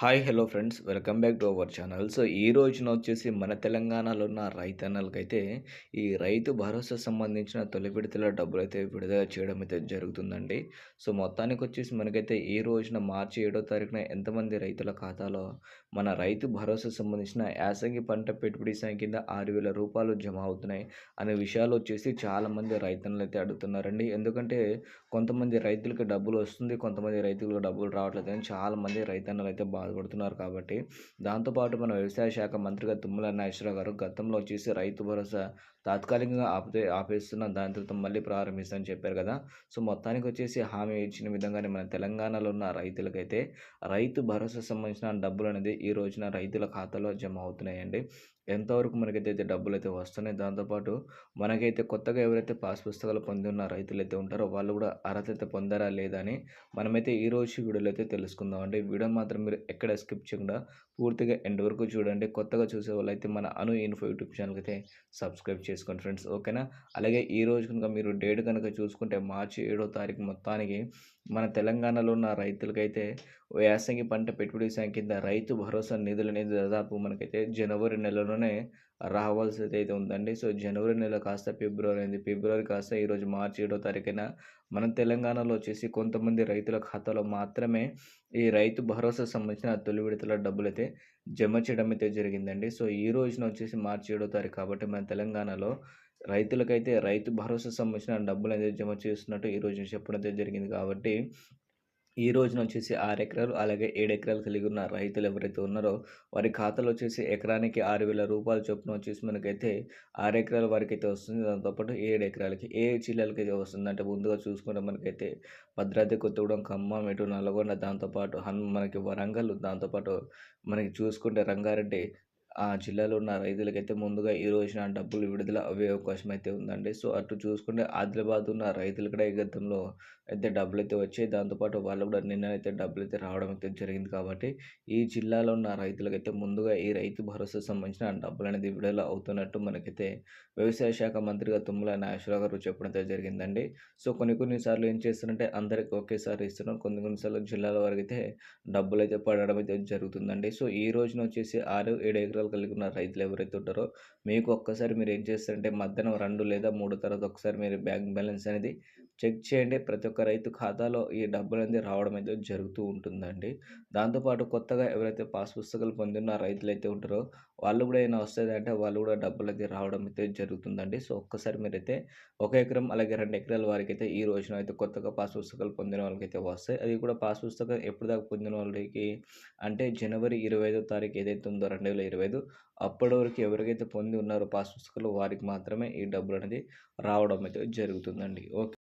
Hi hello friends. Welcome back to our channel. So ఈ రోజున వచ్చేసి మన తెలంగాణలో ఉన్న రైతన్నలకైతే ఈ రైతు భరోసా సంబంధించిన తొలి విడతల డబ్బులు అయితే విడుదల చేయడం అయితే జరుగుతుందండి. సో మొత్తానికి వచ్చేసి మనకైతే ఈ రోజున మార్చి ఏడో తారీఖున ఎంతమంది రైతుల ఖాతాలో మన రైతు భరోసా సంబంధించిన యాసంగి పంట పెట్టుబడి సాయం కింద ఆరు వేల రూపాయలు జమ అవుతున్నాయి అనే విషయాలు వచ్చేసి చాలామంది రైతన్నలు అయితే అడుగుతున్నారండి. ఎందుకంటే కొంతమంది రైతులకు డబ్బులు వస్తుంది కొంతమంది రైతులకు డబ్బులు రావట్లేదు అని చాలామంది రైతన్నలు అయితే బాధపడుతున్నారు కాబట్టి దాంతోపాటు మన వ్యవసాయ శాఖ మంత్రిగా తుమ్మల నాగేశ్వరరావు గారు గతంలో వచ్చేసి రైతు భరోసా తాత్కాలికంగా ఆపితే ఆపేస్తున్న దాని తర్వాత మళ్ళీ ప్రారంభిస్తామని చెప్పారు కదా. సో మొత్తానికి వచ్చేసి హామీ ఇచ్చిన విధంగానే మన తెలంగాణలో ఉన్న రైతులకైతే రైతు భరోసా సంబంధించిన డబ్బులు అనేది ఈ రోజున రైతుల ఖాతాలో జమ అవుతున్నాయండి. ఎంతవరకు మనకైతే డబ్బులు అయితే వస్తున్నాయి దాంతోపాటు మనకైతే కొత్తగా ఎవరైతే పాస్ పుస్తకాలు పొంది ఉన్న రైతులు అయితే ఉంటారో వాళ్ళు కూడా అర్హత అయితే పొందారా లేదా అని మనమైతే ఈ రోజు వీడియోలో అయితే తెలుసుకుందాం వీడియో మాత్రం మీరు ఎక్కడ స్కిప్ చేయకుండా పూర్తిగా ఎండ్ వరకు చూడండి. కొత్తగా చూసే వాళ్ళైతే మన అను ఇన్ఫో యూట్యూబ్ ఛానల్కి అయితే సబ్స్క్రైబ్ చేసుకోండి ఫ్రెండ్స్ ఓకేనా? అలాగే ఈ రోజు కనుక మీరు డేట్ కనుక చూసుకుంటే మార్చి ఏడో తారీఖు మొత్తానికి మన తెలంగాణలో ఉన్న రైతులకైతే యాసంగి పంట పెట్టుబడి సాయం కింద రైతు భరోసా నిధులు అనేది దాదాపు మనకైతే జనవరి నెలలోనే రావాల్సి అయితే ఉందండి. సో జనవరి నెల కాస్త ఫిబ్రవరి అయింది ఫిబ్రవరి కాస్త ఈరోజు మార్చి ఏడో తారీఖున మన తెలంగాణలో వచ్చేసి కొంతమంది రైతుల ఖాతాలో మాత్రమే ఈ రైతు భరోసా సంబంధించిన తొలి విడతల డబ్బులు అయితే జమ చేయడం అయితే జరిగిందండి. సో ఈ రోజున వచ్చేసి మార్చి ఏడో తారీఖు కాబట్టి మన తెలంగాణలో రైతులకైతే రైతు భరోసా సంబంధించిన డబ్బులు అనేది జమ చేస్తున్నట్టు ఈ రోజు చెప్పడం అయితే జరిగింది కాబట్టి ఈ రోజున వచ్చేసి ఆరు ఎకరాలు అలాగే ఏడు ఎకరాలు కలిగి ఉన్న రైతులు ఎవరైతే ఉన్నారో వారి ఖాతాలో వచ్చేసి ఎకరానికి ఆరు వేల రూపాయల చొప్పున వచ్చేసి మనకైతే ఆరు ఎకరాల వరకు అయితే వస్తుంది దాంతోపాటు ఏడు ఎకరాలకి ఏ జిల్లాలకి అయితే వస్తుంది అంటే ముందుగా చూసుకుంటే మనకైతే భద్రాద్రి కొత్తగూడెం ఖమ్మం ఇటు నల్గొండ దాంతోపాటు హన్ మనకి వరంగల్ దాంతోపాటు మనకి చూసుకుంటే రంగారెడ్డి ఆ జిల్లాలో ఉన్న రైతులకైతే ముందుగా ఈ రోజున డబ్బులు విడుదల అయ్యే అవకాశం అయితే ఉందండి. సో అటు చూసుకుంటే ఆదిలాబాద్ ఉన్న రైతులు కూడా ఈ గతంలో అయితే డబ్బులు అయితే వచ్చాయి దాంతోపాటు వాళ్ళు కూడా నిన్న అయితే డబ్బులు అయితే రావడం అయితే జరిగింది కాబట్టి ఈ జిల్లాలో ఉన్న రైతులకైతే ముందుగా ఈ రైతు భరోసా సంబంధించిన డబ్బులు అనేది విడుదల అవుతున్నట్టు మనకైతే వ్యవసాయ శాఖ మంత్రిగా తుమ్మల నాగేశ్వరరావు గారు చెప్పడం అయితే జరిగిందండి. సో కొన్ని కొన్ని సార్లు ఏం చేస్తారంటే అందరికి ఒకేసారి ఇస్తున్నారు. కొన్ని కొన్నిసార్లు జిల్లాల వరకు అయితే డబ్బులు అయితే పడడం అయితే జరుగుతుందండి. సో ఈ రోజున వచ్చేసి ఆరు ఏడు ఎకరాలు కలిగి ఉన్న రైతులు ఎవరైతే ఉంటారో మీకు ఒక్కసారి మీరు ఏం చేస్తారంటే మధ్యాహ్నం రెండు లేదా మూడు తర్వాత ఒకసారి మీరు బ్యాంక్ బ్యాలెన్స్ అనేది చెక్ చేయండి. ప్రతి ఒక్క రైతు ఖాతాలో ఈ డబ్బులు అనేది రావడం అయితే జరుగుతూ ఉంటుందండి. దాంతోపాటు కొత్తగా ఎవరైతే పాస్ పుస్తకాలు పొందిన రైతులు అయితే ఉంటారో వాళ్ళు కూడా ఏమైనా వస్తుంది అంటే వాళ్ళు కూడా డబ్బులు అయితే రావడం అయితే జరుగుతుందండి. సో ఒక్కసారి మీరైతే ఒక ఎకరం అలాగే రెండు ఎకరాల వారికి అయితే ఈ రోజున అయితే కొత్తగా పాస్ పుస్తకాలు పొందిన వాళ్ళకి అయితే వస్తాయి. అది కూడా పాస్ పుస్తకం ఎప్పుడు దాకా పొందిన వాళ్ళకి అంటే జనవరి ఇరవై ఐదో తారీఖు ఏదైతే ఉందో రెండు వేల ఇరవై ఐదు అప్పటి వరకు ఎవరికైతే పొంది ఉన్నారో పాస్ పుస్తకాలు వారికి మాత్రమే ఈ డబ్బులు అనేది రావడం అయితే జరుగుతుందండి. ఓకే.